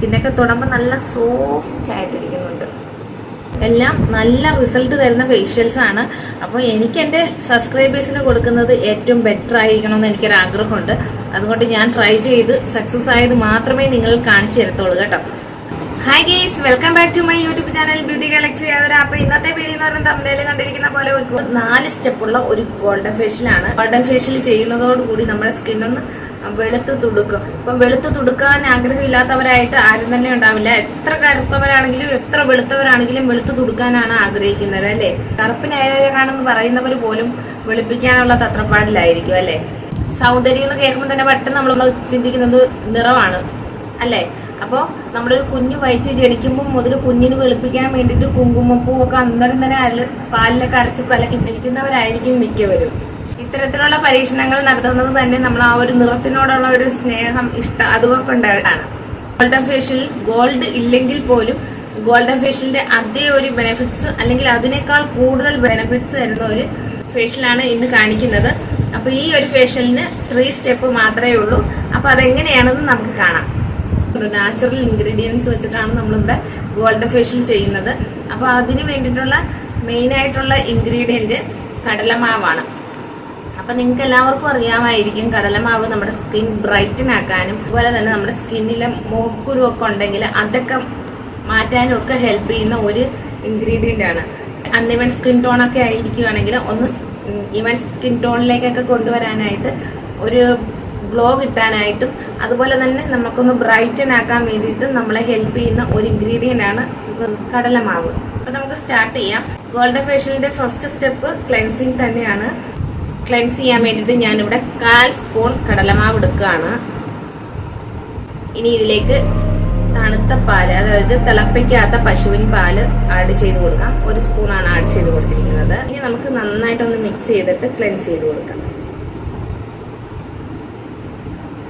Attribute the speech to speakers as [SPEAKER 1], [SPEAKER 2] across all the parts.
[SPEAKER 1] സ്കിന്നൊക്കെ തൊടുമ്പോൾ നല്ല സോഫ്റ്റ് ആയിട്ടിരിക്കുന്നുണ്ട്. എല്ലാം നല്ല റിസൾട്ട് തരുന്ന ഫേഷ്യൽസ് ആണ്. അപ്പോൾ എനിക്ക് എന്റെ സബ്സ്ക്രൈബേഴ്സിന് കൊടുക്കുന്നത് ഏറ്റവും ബെറ്റർ ആയിരിക്കണം എന്ന് എനിക്കൊരു ആഗ്രഹമുണ്ട് അതുകൊണ്ട് ഞാൻ ട്രൈ ചെയ്ത് സക്സസ് ആയത് മാത്രമേ നിങ്ങൾ കാണിച്ചു തരത്തുള്ളൂ കേട്ടോ. Hi guys welcome back to my YouTube channel Beauty Galaxy യാതൊരു അപ്പൊ ഇന്നത്തെ വീഡിയോ എന്ന് പറയുന്നത് തമിഴിൽ കണ്ടിരിക്കുന്ന പോലെ ഒരു നാല് സ്റ്റെപ്പുള്ള ഒരു ഗോൾഡൻ ഫേഷ്യലാണ് ഗോൾഡൻ ഫേഷ്യൽ ചെയ്യുന്നതോടുകൂടി നമ്മുടെ സ്കിന്നൊന്ന് വെളുത്ത് തുടുക്കും. ഇപ്പം വെളുത്ത് തുടുക്കാൻ ആഗ്രഹമില്ലാത്തവരായിട്ട് ആരും തന്നെ ഉണ്ടാവില്ല. എത്ര കറുത്തവരാണെങ്കിലും എത്ര വെളുത്തവരാണെങ്കിലും വെളുത്ത് തുടുക്കാനാണ് ആഗ്രഹിക്കുന്നത് അല്ലേ? കറുപ്പിനാണെന്ന് പറയുന്നവർ പോലും വെളുപ്പിക്കാനുള്ള തത്രപ്പാടിലായിരിക്കും അല്ലേ? സൗന്ദര്യം എന്ന് കേൾക്കുമ്പോൾ തന്നെ പെട്ടെന്ന് നമ്മൾ ചിന്തിക്കുന്നത് നിറമാണ് അല്ലേ? അപ്പോൾ നമ്മുടെ ഒരു കുഞ്ഞു വയറ്റിൽ ജനിക്കുമ്പോൾ മുതൽ കുഞ്ഞിന് വെളുപ്പിക്കാൻ വേണ്ടിയിട്ട് കുങ്കുമപ്പൂവൊക്കെ അന്നേരം തന്നെ അല്ല പാലിലൊക്കെ അരച്ച് കലക്കി കഴിക്കുന്നവരായിരിക്കും മിക്കവരും. ഇത്തരത്തിലുള്ള പരീക്ഷണങ്ങൾ നടത്തുന്നത് തന്നെ നമ്മൾ ആ ഒരു നിറത്തിനോടുള്ള ഒരു സ്നേഹം ഇഷ്ടം അതുകൊണ്ടാണ് ഗോൾഡൻ ഫേഷ്യൽ ഗോൾഡ് ഇല്ലെങ്കിൽ പോലും ഗോൾഡൻ ഫേഷ്യലിന്റെ അതേ ഒരു ബെനിഫിറ്റ്സ് അല്ലെങ്കിൽ അതിനേക്കാൾ കൂടുതൽ ബെനിഫിറ്റ്സ് തരുന്ന ഒരു ഫേഷ്യലാണ് ഇന്ന് കാണിക്കുന്നത്. അപ്പൊ ഈ ഒരു ഫേഷ്യലിന് ത്രീ സ്റ്റെപ്പ് മാത്രമേ ഉള്ളൂ. അപ്പൊ അതെങ്ങനെയാണെന്ന് നമുക്ക് കാണാം. നാച്ചുറൽ ഇൻഗ്രീഡിയൻസ് വെച്ചിട്ടാണ് നമ്മളിവിടെ ഗോൾഡൻ ഫേഷ്യൽ ചെയ്യുന്നത്. അപ്പോൾ അതിന് വേണ്ടിയിട്ടുള്ള മെയിൻ ആയിട്ടുള്ള ഇൻഗ്രീഡിയന്റ് കടലമാവാണ്. അപ്പം നിങ്ങൾക്ക് എല്ലാവർക്കും അറിയാമായിരിക്കും കടലമാവ് നമ്മുടെ സ്കിൻ ബ്രൈറ്റൻ ആക്കാനും അതുപോലെ തന്നെ നമ്മുടെ സ്കിന്നിലെ മോക്കുരു ഒക്കെ ഉണ്ടെങ്കിൽ അതൊക്കെ മാറ്റാനും ഒക്കെ ഹെൽപ്പ് ചെയ്യുന്ന ഒരു ഇൻഗ്രീഡിയന്റ് ആണ്. അൺഇവൻ സ്കിൻ ടോൺ ഒക്കെ ആയിരിക്കുകയാണെങ്കിൽ ഒന്ന് ഇവൻ സ്കിൻ ടോണിലേക്കൊക്കെ കൊണ്ടുവരാനായിട്ട് ഒരു ഗ്ലോ കിട്ടാനായിട്ടും അതുപോലെ തന്നെ നമുക്കൊന്ന് ബ്രൈറ്റൻ ആക്കാൻ വേണ്ടിയിട്ടും നമ്മളെ ഹെൽപ്പ് ചെയ്യുന്ന ഒരു ഇൻഗ്രീഡിയന്റ് ആണ് കടലമാവ്. അപ്പം നമുക്ക് സ്റ്റാർട്ട് ചെയ്യാം. ഗോൾഡ് ഫേഷ്യലിന്റെ ഫസ്റ്റ് സ്റ്റെപ്പ് ക്ലെൻസിങ് തന്നെയാണ്. ക്ലെൻസ് ചെയ്യാൻ വേണ്ടിയിട്ട് ഞാനിവിടെ കാൽ സ്പൂൺ കടലമാവ് എടുക്കുകയാണ്. ഇനി ഇതിലേക്ക് തണുത്ത പാൽ അതായത് തിളപ്പിക്കാത്ത പശുവിൻ പാൽ ആഡ് ചെയ്ത് കൊടുക്കാം. ഒരു സ്പൂണാണ് ആഡ് ചെയ്ത് കൊടുത്തിരിക്കുന്നത്. ഇനി നമുക്ക് നന്നായിട്ടൊന്ന് മിക്സ് ചെയ്തിട്ട് ക്ലെൻസ് ചെയ്ത് കൊടുക്കാം.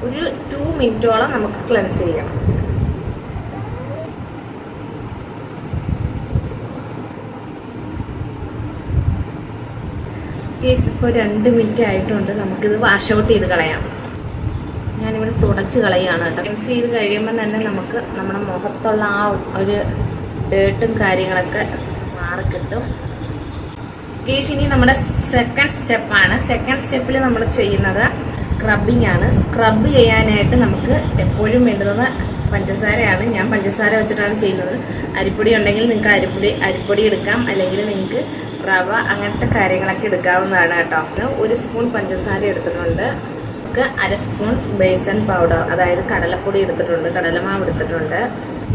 [SPEAKER 1] ഒരു ടു മിനിറ്റോളം നമുക്ക് ക്ലെൻസ് ചെയ്യാം കേസ് ഇപ്പോൾ രണ്ട് മിനിറ്റ് ആയിട്ടുണ്ട്. നമുക്കിത് വാഷ് ഔട്ട് ചെയ്ത് കളയാം. ഞാനിവിടെ തുടച്ച് കളയുകയാണ് കേട്ടോ. ക്ലെൻസ് ചെയ്ത് കഴിയുമ്പോൾ തന്നെ നമുക്ക് നമ്മുടെ മുഖത്തുള്ള ആ ഒരു ഡേട്ടും കാര്യങ്ങളൊക്കെ മാറി കിട്ടും. ഇനി നമ്മുടെ സെക്കൻഡ് സ്റ്റെപ്പാണ് സെക്കൻഡ് സ്റ്റെപ്പിൽ നമ്മൾ ചെയ്യുന്നത് സ്ക്രബിംഗ് ആണ്. സ്ക്രബ് ചെയ്യാനായിട്ട് നമുക്ക് എപ്പോഴും വേണ്ടുന്നത് പഞ്ചസാരയാണ്. ഞാൻ പഞ്ചസാര വെച്ചിട്ടാണ് ചെയ്യുന്നത്. അരിപ്പൊടി ഉണ്ടെങ്കിൽ നിങ്ങൾക്ക് അരിപ്പൊടി അരിപ്പൊടി എടുക്കാം. അല്ലെങ്കിൽ നിങ്ങൾക്ക് റവ അങ്ങനത്തെ കാര്യങ്ങളൊക്കെ എടുക്കാവുന്നതാണ് കേട്ടോ. ഒരു സ്പൂൺ പഞ്ചസാര എടുത്തിട്ടുണ്ട്. നമുക്ക് അര സ്പൂൺ ബേസൻ പൗഡർ അതായത് കടലപ്പൊടി എടുത്തിട്ടുണ്ട് കടലമാവ് എടുത്തിട്ടുണ്ട്.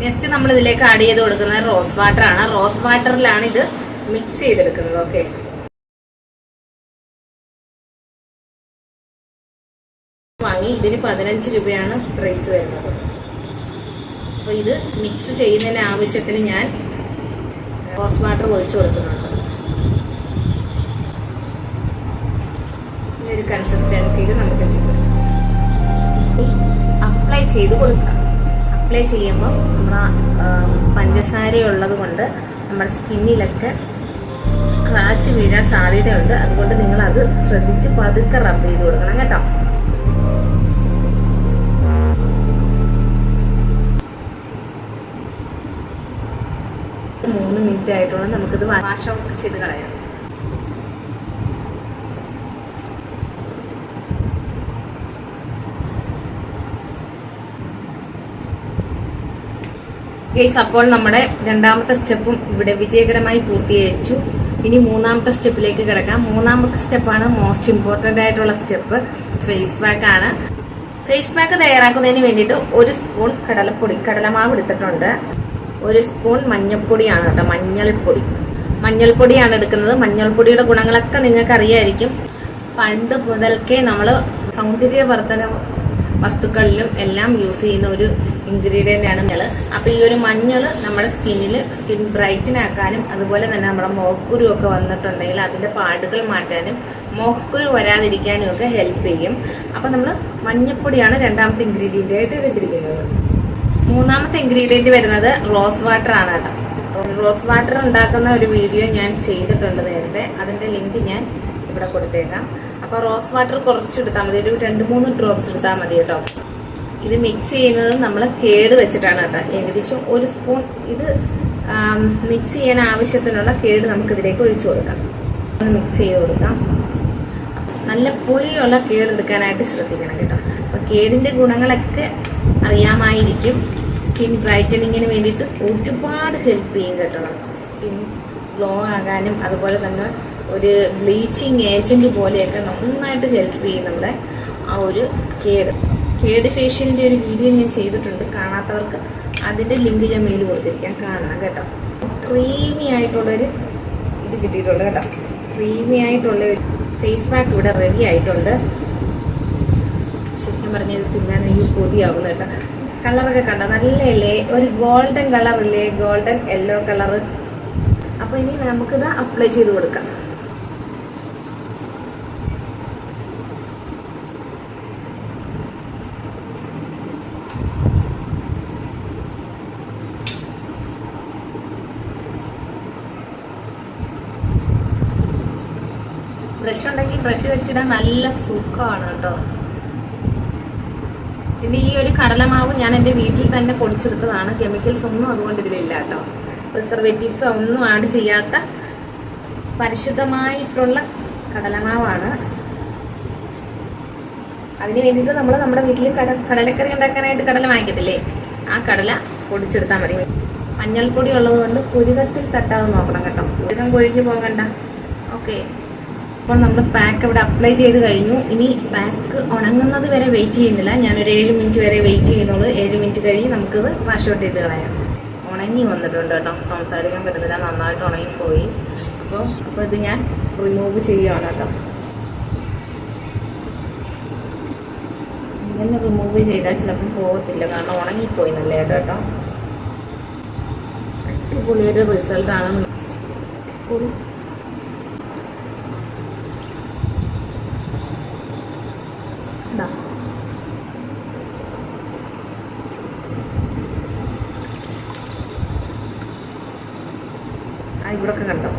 [SPEAKER 1] നെക്സ്റ്റ് നമ്മൾ ഇതിലേക്ക് ആഡ് ചെയ്ത് കൊടുക്കുന്നത് റോസ് വാട്ടർ ആണ്. റോസ് വാട്ടറിലാണ് ഇത് മിക്സ് ചെയ്തെടുക്കുന്നത് ഓക്കെ വാങ്ങി ഇതിന് പതിനഞ്ച് രൂപയാണ് പ്രൈസ് വരുന്നത്. അപ്പോൾ ഇത് മിക്സ് ചെയ്യുന്നതിന് ആവശ്യത്തിന് ഞാൻ റോസ് വാട്ടർ ഒഴിച്ചു കൊടുക്കുന്നുണ്ട്. ഒരു കൺസിസ്റ്റൻസിയിൽ നമുക്ക് അപ്ലൈ ചെയ്ത് കൊടുക്കാം അപ്ലൈ ചെയ്യുമ്പോൾ നമ്മൾ പഞ്ചസാര ഉള്ളത് കൊണ്ട് നമ്മുടെ സ്കിന്നിലൊക്കെ സ്ക്രാച്ച് വീഴാൻ സാധ്യതയുണ്ട്. അതുകൊണ്ട് നിങ്ങൾ അത് ശ്രദ്ധിച്ച് പതുക്കെ റബ്ബ് ചെയ്ത് കൊടുക്കണം കേട്ടോ. മൂന്ന് മിനിറ്റ് ആയിട്ടുള്ള നമുക്കിത് വാഷ് ഔട്ട് ചെയ്ത് കളയാം. ഗേസ് അപ്പോൾ നമ്മുടെ രണ്ടാമത്തെ സ്റ്റെപ്പും ഇവിടെ വിജയകരമായി പൂർത്തീകരിച്ചു. ഇനി മൂന്നാമത്തെ സ്റ്റെപ്പിലേക്ക് കിടക്കാം. മൂന്നാമത്തെ സ്റ്റെപ്പാണ് മോസ്റ്റ് ഇമ്പോർട്ടന്റ് ആയിട്ടുള്ള സ്റ്റെപ്പ്. ഫേസ് പാക്ക് ആണ്. ഫേസ് പാക്ക് തയ്യാറാക്കുന്നതിന് വേണ്ടിയിട്ട് ഒരു സ്പൂൺ കടലപ്പൊടി കടലമാവ് എടുത്തിട്ടുണ്ട്. ഒരു സ്പൂൺ മഞ്ഞൾപ്പൊടിയാണ് കേട്ടോ മഞ്ഞൾപ്പൊടി. മഞ്ഞൾപ്പൊടിയാണ് എടുക്കുന്നത്. മഞ്ഞൾപ്പൊടിയുടെ ഗുണങ്ങളൊക്കെ നിങ്ങൾക്ക് അറിയായിരിക്കും പണ്ട് മുതൽക്കേ നമ്മൾ സൗന്ദര്യവർദ്ധന വസ്തുക്കളിലും എല്ലാം യൂസ് ചെയ്യുന്ന ഒരു ഇൻഗ്രീഡിയന്റ് ആണ് മഞ്ഞൾ അപ്പോൾ ഈ ഒരു മഞ്ഞൾ നമ്മുടെ സ്കിന്നിൽ സ്കിൻ ബ്രൈറ്റൻ ആക്കാനും അതുപോലെ തന്നെ നമ്മുടെ മോക്കുരു ഒക്കെ വന്നിട്ടുണ്ടെങ്കിൽ അതിന്റെ പാടുകൾ മാറ്റാനും മോക്കുരു വരാതിരിക്കാനും ഒക്കെ ഹെൽപ്പ് ചെയ്യും. അപ്പോൾ നമ്മൾ മഞ്ഞൾപ്പൊടിയാണ് രണ്ടാമത്തെ ഇൻഗ്രീഡിയന്റ് ആയിട്ട് എടുത്തിരിക്കുന്നത്. മൂന്നാമത്തെ ഇൻഗ്രീഡിയന്റ് വരുന്നത് റോസ് വാട്ടർ ആണ് കേട്ടോ. റോസ് വാട്ടർ ഉണ്ടാക്കുന്ന ഒരു വീഡിയോ ഞാൻ ചെയ്തിട്ടുണ്ട് നേരത്തെ. അതിന്റെ ലിങ്ക് ഞാൻ ഇവിടെ കൊടുത്തേക്കാം. അപ്പോൾ റോസ് വാട്ടർ കുറച്ചെടുത്താൽ മതി. ഒരു രണ്ട് മൂന്ന് ഡ്രോപ്സ് എടുത്താൽ മതി കേട്ടോ. ഇത് മിക്സ് ചെയ്യുന്നത് നമ്മൾ കേട് വെച്ചിട്ടാണ് കേട്ടോ. ഏകദേശം ഒരു സ്പൂൺ ഇത് മിക്സ് ചെയ്യാൻ ആവശ്യത്തിനുള്ള കേട് നമുക്ക് ഇതിലേക്ക് ഒഴിച്ചു കൊടുക്കാം. മിക്സ് ചെയ്ത് കൊടുക്കാം. നല്ല പുളിയുള്ള കേട് എടുക്കാനായിട്ട് ശ്രദ്ധിക്കണം കേട്ടോ. അപ്പൊ കേടിന്റെ ഗുണങ്ങളൊക്കെ അറിയാമായിരിക്കും. സ്കിൻ ബ്രൈറ്റനിങ്ങിന് വേണ്ടിയിട്ട് ഒരുപാട് ഹെൽപ്പ് ചെയ്യും കേട്ടോ. സ്കിൻ ഗ്ലോ ആകാനും അതുപോലെ തന്നെ ഒരു ബ്ലീച്ചിങ് ഏജന്റ് പോലെയൊക്കെ നന്നായിട്ട് ഹെൽപ്പ് ചെയ്യും നമ്മുടെ ആ ഒരു കേട് കേട് ഫേഷ്യലിന്റെ ഒരു വീഡിയോ ഞാൻ ചെയ്തിട്ടുണ്ട്. കാണാത്തവർക്ക് അതിന്റെ ലിങ്ക് ഞാൻ മെയിൽ കൊടുത്തിരിക്കാം. കാണാം കേട്ടോ. ക്രീമി ആയിട്ടുള്ളൊരു ഇത് കിട്ടിയിട്ടുണ്ട് കേട്ടോ. ക്രീമി ആയിട്ടുള്ള ഒരു ഫേസ് പാക്ക് ഇവിടെ റെഡി ആയിട്ടുണ്ട്. ശരിക്കും പറഞ്ഞാൽ ഇത് തിന്നാൻ എനിക്ക് കേട്ടോ. കളറൊക്കെ കണ്ട? നല്ലല്ലേ ഒരു ഗോൾഡൻ കളറില്ലേ ഗോൾഡൻ യെല്ലോ കളർ അപ്പോൾ ഇനി നമുക്കിത് അപ്ലൈ ചെയ്ത് കൊടുക്കാം. ബ്രഷ് ഉണ്ടെങ്കിൽ ബ്രഷ് വെച്ചിടാൻ നല്ല സുഖമാണ് കേട്ടോ. പിന്നെ ഈ ഒരു കടലമാവ് ഞാൻ എന്റെ വീട്ടിൽ തന്നെ പൊടിച്ചെടുത്തതാണ്. കെമിക്കൽസ് ഒന്നും അതുകൊണ്ട് ഇതിലില്ല കേട്ടോ. പ്രിസർവേറ്റീവ്സോ ഒന്നും ആഡ് ചെയ്യാത്ത പരിശുദ്ധമായിട്ടുള്ള കടലമാവാണ്. അതിന് വേണ്ടിയിട്ട് നമ്മൾ നമ്മുടെ വീട്ടിൽ കട കടലക്കറി ഉണ്ടാക്കാനായിട്ട് കടല വാങ്ങിക്കത്തില്ലേ? ആ കടല പൊടിച്ചെടുത്താൽ മതി. മഞ്ഞൾപ്പൊടി ഉള്ളത് കൊണ്ട് പുരുകത്തിൽ തട്ടാതെ നോക്കണം കേട്ടോ. പുരുകം കൊഴിഞ്ഞു പോകണ്ട. ഓക്കെ അപ്പോൾ നമ്മൾ പാക്ക് ഇവിടെ അപ്ലൈ ചെയ്ത് കഴിഞ്ഞു. ഇനി പാക്ക് ഉണങ്ങുന്നത് വരെ വെയിറ്റ് ചെയ്യുന്നില്ല. ഞാനൊരു ഏഴ് മിനിറ്റ് വരെ വെയിറ്റ് ചെയ്യുന്നുള്ളൂ. ഏഴ് മിനിറ്റ് കഴിഞ്ഞ് നമുക്കിത് വാഷ് ഔട്ട് ചെയ്ത് കളയാം. ഉണങ്ങി വന്നിട്ടുണ്ട് കേട്ടോ. സംസാരിക്കാൻ പറ്റുന്നില്ല നന്നായിട്ട് ഉണങ്ങിപ്പോയി. അപ്പോൾ അപ്പോൾ ഇത് ഞാൻ റിമൂവ് ചെയ്യുകയാണ് കേട്ടോ. ഇങ്ങനെ റിമൂവ് ചെയ്താൽ ചിലപ്പോൾ പോകത്തില്ല. കാരണം ഉണങ്ങിപ്പോയി നല്ല കേട്ടോ അടിപൊളിയൊരു റിസൾട്ടാണ് അടിപൊളി ഇതാ ആ ഇവിടൊക്കെ കണ്ടോ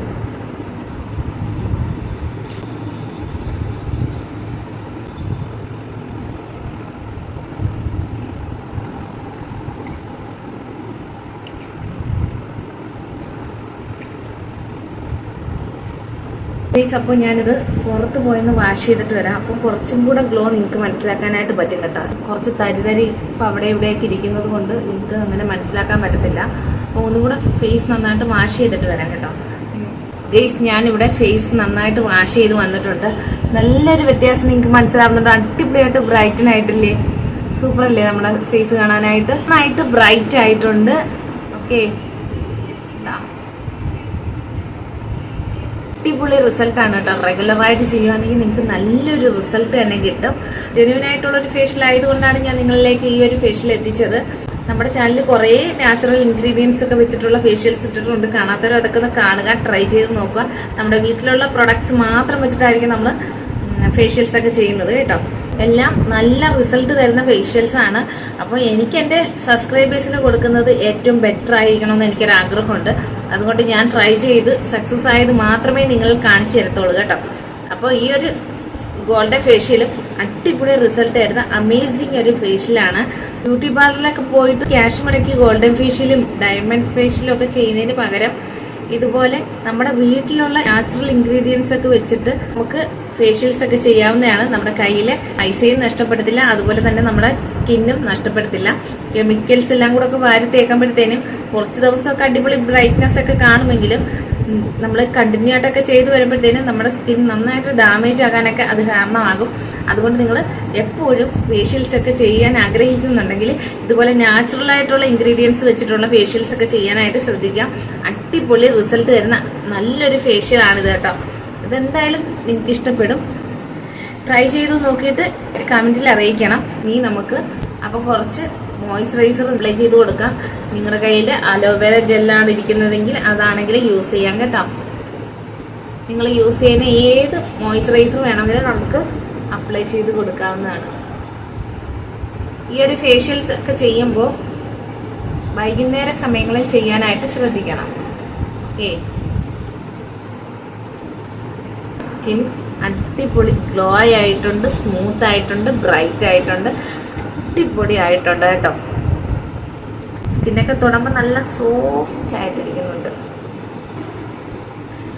[SPEAKER 1] ഗൈസ് അപ്പോൾ ഞാനിത് പുറത്ത് പോയെന്ന് വാഷ് ചെയ്തിട്ട് വരാം. അപ്പോൾ കുറച്ചും കൂടെ ഗ്ലോ നിങ്ങൾക്ക് മനസ്സിലാക്കാനായിട്ട് പറ്റും കേട്ടോ. കുറച്ച് തരിതരി തരി ഇപ്പോൾ അവിടെ ഇവിടെയൊക്കെ ഇരിക്കുന്നത് കൊണ്ട് നിങ്ങൾക്ക് അങ്ങനെ മനസ്സിലാക്കാൻ പറ്റത്തില്ല. അപ്പോൾ ഒന്നും കൂടെ ഫേസ് നന്നായിട്ട് വാഷ് ചെയ്തിട്ട് വരാം കേട്ടോ. ഗൈസ് ഞാനിവിടെ ഫേസ് നന്നായിട്ട് വാഷ് ചെയ്ത് വന്നിട്ടുണ്ട്. നല്ലൊരു വ്യത്യാസം നിങ്ങൾക്ക് മനസ്സിലാവുന്നുണ്ട്. അടിപൊളിയായിട്ട് ബ്രൈറ്റൻ ആയിട്ടില്ലേ? സൂപ്പർ അല്ലേ നമ്മുടെ ഫേസ് കാണാനായിട്ട്? നന്നായിട്ട് ബ്രൈറ്റ് ആയിട്ടുണ്ട്. ഓക്കെ അടിപൊളി റിസൾട്ട് ആണ് കേട്ടോ. റെഗുലർ ആയിട്ട് ചെയ്യുവാണെങ്കിൽ നിങ്ങൾക്ക് നല്ലൊരു റിസൾട്ട് തന്നെ കിട്ടും. ഒരു ഫേഷ്യൽ ആയതുകൊണ്ടാണ് ഞാൻ നിങ്ങളിലേക്ക് ഈ ഒരു ഫേഷ്യൽ എത്തിച്ചത്. നമ്മുടെ ചാനലിൽ കുറേ നാച്ചുറൽ ഇൻഗ്രീഡിയൻസ് ഒക്കെ വെച്ചിട്ടുള്ള ഫേഷ്യൽസ് ഇട്ടിട്ടുണ്ട്. കാണാത്തവരും അതൊക്കെ ഒന്ന് കാണുക ട്രൈ ചെയ്ത് നോക്കുക. നമ്മുടെ വീട്ടിലുള്ള പ്രൊഡക്ട്സ് മാത്രം വെച്ചിട്ടായിരിക്കും നമ്മൾ ഫേഷ്യൽസ് ഒക്കെ ചെയ്യുന്നത് കേട്ടോ. എല്ലാം നല്ല റിസൾട്ട് തരുന്ന ഫേഷ്യൽസ് ആണ്. അപ്പോൾ എനിക്ക് എന്റെ സബ്സ്ക്രൈബേഴ്സിന് കൊടുക്കുന്നത് ഏറ്റവും ബെറ്റർ ആയിരിക്കണമെന്ന് എനിക്കൊരു ആഗ്രഹമുണ്ട് അതുകൊണ്ട് ഞാൻ ട്രൈ ചെയ്ത് സക്സസ് ആയത് മാത്രമേ നിങ്ങൾ കാണിച്ചു തരത്തുള്ളൂ കേട്ടോ. അപ്പോൾ ഈ ഒരു ഗോൾഡൻ ഫേഷ്യലും അടിപൊളി റിസൾട്ട് ആയിരുന്ന അമേസിങ് ഒരു ഫേഷ്യലാണ് ബ്യൂട്ടി പാർലറിലൊക്കെ പോയിട്ട് ക്യാഷ് മുടക്കി ഗോൾഡൻ ഫേഷ്യലും ഡയമണ്ട് ഫേഷ്യലും ഒക്കെ ചെയ്യുന്നതിന് പകരം ഇതുപോലെ നമ്മുടെ വീട്ടിലുള്ള നാച്ചുറൽ ഇൻഗ്രീഡിയൻസ് ഒക്കെ വെച്ചിട്ട് നമുക്ക് ഫേഷ്യൽസ് ഒക്കെ ചെയ്യാവുന്നതാണ്. നമ്മുടെ കയ്യിലെ ഐസയും നഷ്ടപ്പെടത്തില്ല. അതുപോലെ തന്നെ നമ്മുടെ സ്കിന്നും നഷ്ടപ്പെടത്തില്ല. കെമിക്കൽസ് എല്ലാം കൂടെ ഒക്കെ വാരി തേക്കുമ്പോഴത്തേനും കുറച്ച് ദിവസമൊക്കെ അടിപൊളി ബ്രൈറ്റ്നെസ് ഒക്കെ കാണുമെങ്കിലും നമ്മൾ കണ്ടിന്യൂ ആയിട്ടൊക്കെ ചെയ്തു വരുമ്പോഴത്തേനും നമ്മുടെ സ്കിൻ നന്നായിട്ട് ഡാമേജ് ആകാനൊക്കെ അത് കാരണമാകും. അതുകൊണ്ട് നിങ്ങൾ എപ്പോഴും ഫേഷ്യൽസ് ഒക്കെ ചെയ്യാൻ ആഗ്രഹിക്കുന്നുണ്ടെങ്കിൽ ഇതുപോലെ നാച്ചുറൽ ആയിട്ടുള്ള ഇൻഗ്രീഡിയൻസ് വെച്ചിട്ടുള്ള ഫേഷ്യൽസ് ഒക്കെ ചെയ്യാനായിട്ട് ശ്രദ്ധിക്കാം അടിപൊളി റിസൾട്ട് തരുന്ന നല്ലൊരു ഫേഷ്യൽ ആണിത് കേട്ടോ. ഇതെന്തായാലും നിങ്ങൾക്ക് ഇഷ്ടപ്പെടും. ട്രൈ ചെയ്ത് നോക്കിയിട്ട് കമന്റിൽ അറിയിക്കണം. നീ നമുക്ക് അപ്പോൾ കുറച്ച് മോയ്സ്ചറൈസർ അപ്ലൈ ചെയ്ത് കൊടുക്കാം. നിങ്ങളുടെ കയ്യിൽ അലോവേര ജെല്ലാണ് ഇരിക്കുന്നതെങ്കിൽ അതാണെങ്കിൽ യൂസ് ചെയ്യാം കേട്ടോ. നിങ്ങൾ യൂസ് ചെയ്യുന്ന ഏത് മോയ്സ്ചറൈസർ വേണമെങ്കിലും നമുക്ക് അപ്ലൈ ചെയ്ത് കൊടുക്കാവുന്നതാണ്. ഈ ഒരു ഫേഷ്യൽസ് ഒക്കെ ചെയ്യുമ്പോൾ വൈകുന്നേര സമയങ്ങളിൽ ചെയ്യാനായിട്ട് ശ്രദ്ധിക്കണം. ഓക്കെ സ്കിൻ അടിപൊളി ഗ്ലോ ആയിട്ടുണ്ട് സ്മൂത്ത് ആയിട്ടുണ്ട് ബ്രൈറ്റ് ആയിട്ടുണ്ട് അടിപൊളി ആയിട്ടുണ്ട് കേട്ടോ. സ്കിന്നൊക്കെ തൊടുമ്പോൾ നല്ല സോഫ്റ്റ് ആയിട്ടിരിക്കുന്നുണ്ട്.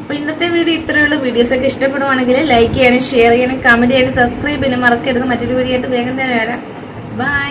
[SPEAKER 1] അപ്പൊ ഇന്നത്തെ വീഡിയോ ഇത്രയുള്ള വീഡിയോസ് ഒക്കെ ഇഷ്ടപ്പെടുവാണെങ്കിൽ ലൈക്ക് ചെയ്യാനും ഷെയർ ചെയ്യാനും കമന്റ് ചെയ്യാനും സബ്സ്ക്രൈബ് ചെയ്യാനും മറക്കരുത്. മറ്റൊരു വീഡിയോ ആയിട്ട് വേഗം തന്നെ വരാം. ബൈ